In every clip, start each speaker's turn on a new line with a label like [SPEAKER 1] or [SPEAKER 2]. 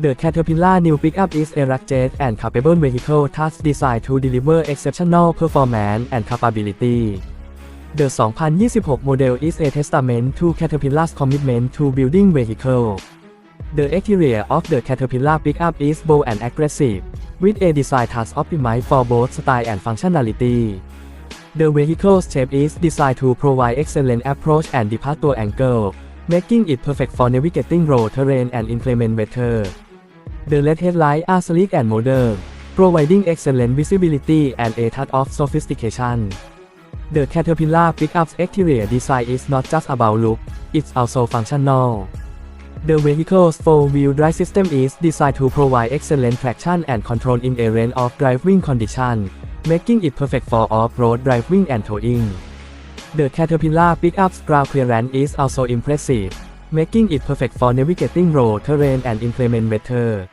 [SPEAKER 1] The Caterpillar new pickup is rugged and capable vehicle thus designed to deliver exceptional performance and capability. The 2026 model is a testament to Caterpillar's commitment to building vehicle. The exterior of the Caterpillar pickup is bold and aggressive, with a design thus optimized for both style and functionality. The vehicle's shape is designed to provide excellent approach and departure angle, making it perfect for navigating road terrain and inclement weather. The LED headlights are sleek and modern, providing excellent visibility and a touch of sophistication. The Caterpillar pickup's exterior design is not just about look, it's also functional. The vehicle's four-wheel drive system is designed to provide excellent traction and control in a range of driving conditions, making it perfect for off-road driving and towing. The Caterpillar pickup's ground clearance is also impressive, making it perfect for navigating road terrain and inclement weather.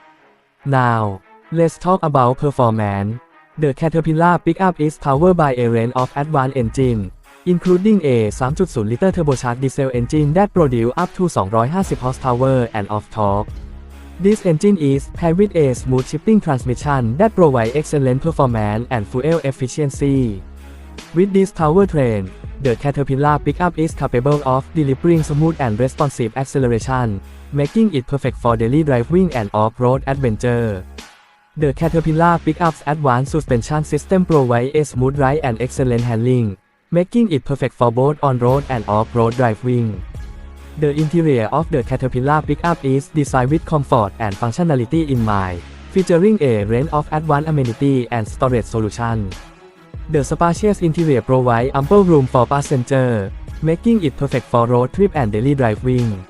[SPEAKER 1] Now, let's talk about performance. The Caterpillar pickup is powered by a range of advanced engines, including a 3.0-liter turbocharged diesel engine that produces up to 250 horsepower and of torque. This engine is paired with a smooth shifting transmission that provides excellent performance and fuel efficiency. With this powertrain, the Caterpillar pickup is capable of delivering smooth and responsive acceleration, making it perfect for daily driving and off-road adventure. The Caterpillar pickup's advanced suspension system provides a smooth ride and excellent handling, making it perfect for both on-road and off-road driving. The interior of the Caterpillar pickup is designed with comfort and functionality in mind, featuring a range of advanced amenities and storage solutions. The spacious interior provides ample room for passengers, making it perfect for road trip and daily driving.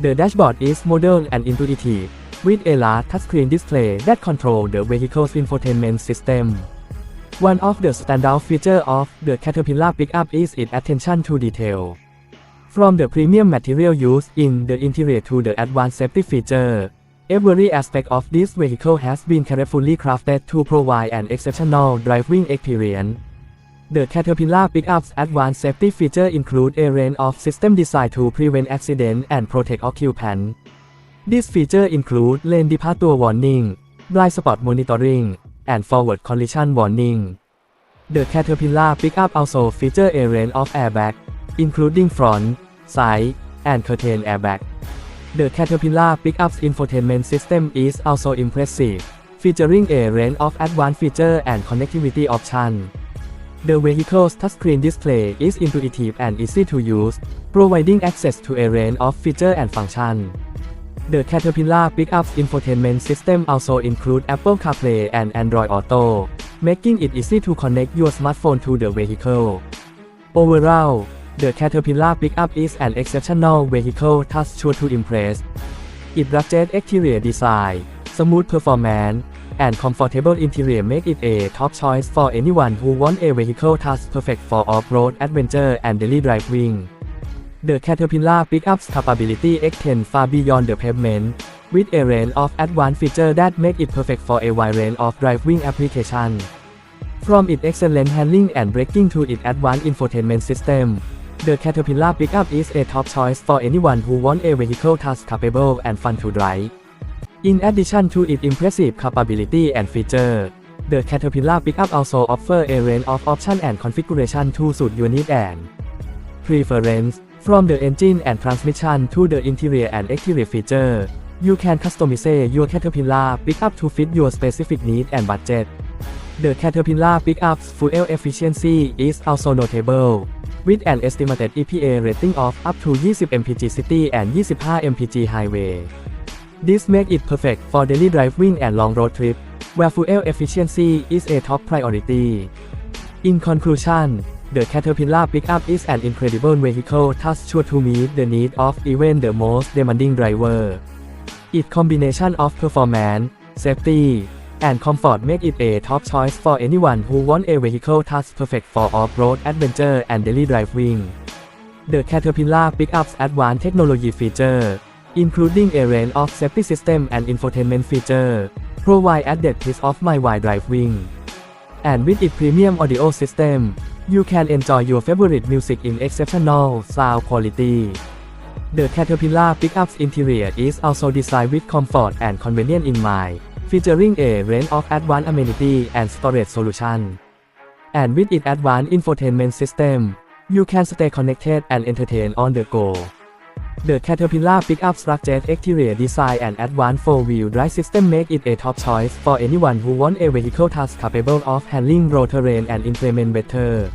[SPEAKER 1] The dashboard is modern and intuitive, with a large touchscreen display that controls the vehicle's infotainment system. One of the standout features of the Caterpillar pickup is its attention to detail. From the premium material used in the interior to the advanced safety feature, every aspect of this vehicle has been carefully crafted to provide an exceptional driving experience. The Caterpillar pickup's advanced safety features include a range of system designed to prevent accidents and protect occupants. These features include lane departure warning, blind spot monitoring, and forward collision warning. The Caterpillar pickup also features a range of airbags, including front, side, and curtain airbag. The Caterpillar pickup's infotainment system is also impressive, featuring a range of advanced features and connectivity options. The vehicle's touchscreen display is intuitive and easy to use, providing access to a range of features and functions. The Caterpillar pickup's infotainment system also includes Apple CarPlay and Android Auto, making it easy to connect your smartphone to the vehicle. Overall, the Caterpillar pickup is an exceptional vehicle that's sure to impress. Its rugged exterior design, smooth performance, and comfortable interior make it a top choice for anyone who wants a vehicle that's perfect for off-road adventure and daily driving. The Caterpillar pickup's capability extends far beyond the pavement, with a range of advanced features that make it perfect for a wide range of driving applications. From its excellent handling and braking to its advanced infotainment system, the Caterpillar pickup is a top choice for anyone who wants a vehicle that's capable and fun to drive. In addition to its impressive capability and feature, the Caterpillar pickup also offers a range of options and configuration to suit your needs and preference. From the engine and transmission to the interior and exterior feature, you can customize your Caterpillar pickup to fit your specific needs and budget. The Caterpillar pickup's fuel efficiency is also notable, with an estimated EPA rating of up to 20 mpg city and 25 mpg highway. This makes it perfect for daily driving and long road trip, where fuel efficiency is a top priority. In conclusion, the Caterpillar pickup is an incredible vehicle that's sure to meet the needs of even the most demanding driver. Its combination of performance, safety, and comfort make it a top choice for anyone who wants a vehicle that's perfect for off-road adventure and daily driving. The Caterpillar pickup's advanced technology feature, including a range of safety system and infotainment feature, provide added peace of mind while driving. And with its premium audio system, you can enjoy your favorite music in exceptional sound quality. The Caterpillar Pickup's interior is also designed with comfort and convenience in mind, featuring a range of advanced amenity and storage solution. And with its advanced infotainment system, you can stay connected and entertain on the go. The Caterpillar Pickup's rugged exterior design and advanced four-wheel drive system make it a top choice for anyone who wants a vehicle that's capable of handling road terrain and implement better